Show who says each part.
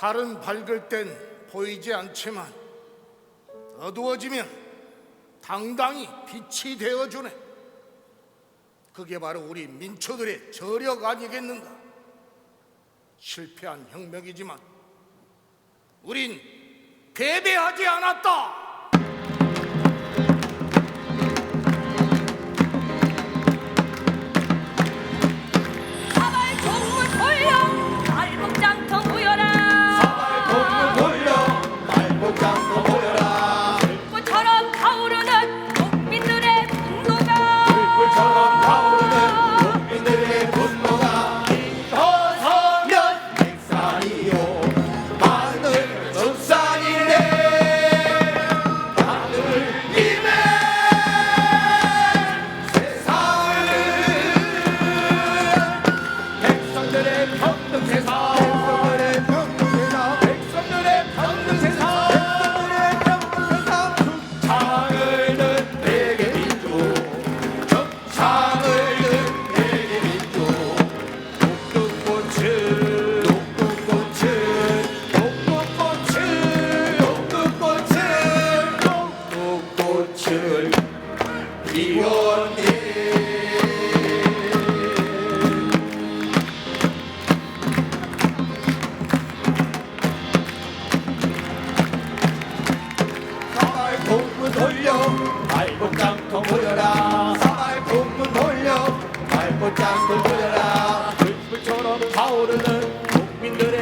Speaker 1: 달은 밝을 땐 보이지 않지만 어두워지면 당당히 빛이 되어주네. 그게 바로 우리 민초들의 저력 아니겠는가? 실패한 혁명이지만 우린 패배하지 않았다. 목장도 들여라 불불처럼 타오르는 국민들의